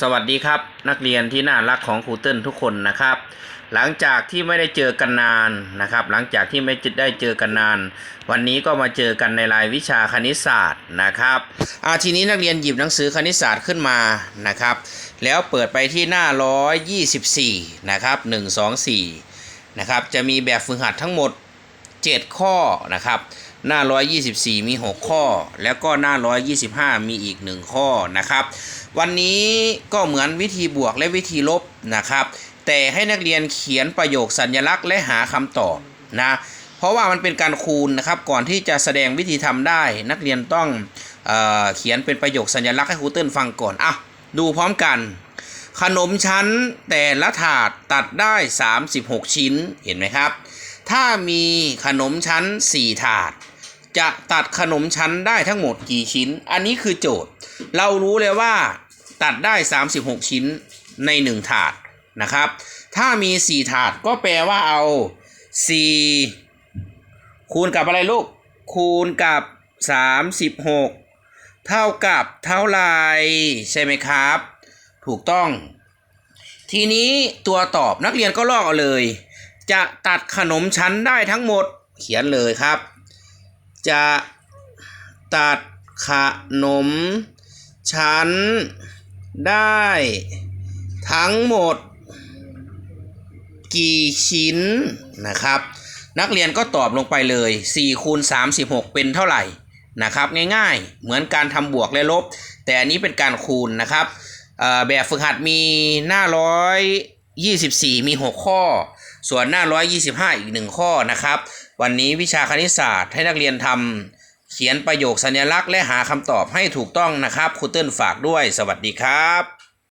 สวัสดีครับนักเรียนที่น่ารักของครูเติ้ลทุกคนนะครับ หลังจากที่ไม่ได้เจอกันนานนะครับ หลังจากที่ไม่ได้เจอกันนาน วันนี้ก็มาเจอกันในรายวิชาคณิตศาสตร์นะครับอาทีนี้นักเรียนหยิบหนังสือคณิตศาสตร์ขึ้นมานะครับ แล้วเปิดไปที่หน้า124นะครับ124นะครับจะมีแบบฝึกหัดทั้งหมด 7 ข้อนะครับหน้า 124 มี 6 ข้อ แล้วก็หน้า 125 มีอีก 1 ข้อนะครับ วันนี้ก็เหมือนวิธีบวกและวิธีลบนะครับ แต่ให้นักเรียนเขียนประโยคสัญลักษณ์และหาคำตอบนะเพราะว่ามันเป็นการคูณนะครับ ก่อนที่จะแสดงวิธีทำได้ นักเรียนต้องเอเขียนเป็นประโยคสัญลักษณ์ให้ครูเติ้ลฟังก่อนอะดูพร้อมกัน ขนมชั้นแต่ละถาดตัดได้ 36 ชิ้นเห็นไหมครับ ถ้ามีขนมชั้น 4 ถาด จะตัดขนมชั้นได้ทั้งหมดกี่ชิ้น อันนี้คือโจทย์ เรารู้เลยว่าตัดได้ 36 ชิ้นใน 1 ถาดนะครับ ถ้ามี 4 ถาดก็แปลว่าเอา 4 คูณกับอะไรลูก คูณกับ 36 เท่ากับเท่าไรใช่ไหมครับ ถูกต้อง ทีนี้ตัวตอบนักเรียนก็ลอกเอาเลย จะตัดขนมชั้นได้ทั้งหมด เขียนเลยครับ จะตัดขนมชั้นได้ทั้งหมด กี่ชิ้นนะครับ นักเรียนก็ตอบลงไปเลย4คูณ36 เป็นเท่าไหร่นะครับ ง่ายๆ เหมือนการทำบวกและลบ แต่อันนี้เป็นการคูณนะครับแบบฝึกหัดมีหน้าร้อย 24 มี 6 ข้อ ส่วนหน้า 125 อีก 1 ข้อนะครับ วันนี้วิชาคณิตศาสตร์ให้นักเรียนทำเขียนประโยคสัญลักษณ์และหาคำตอบให้ถูกต้องนะครับครูเติ้ลฝากด้วย สวัสดีครับ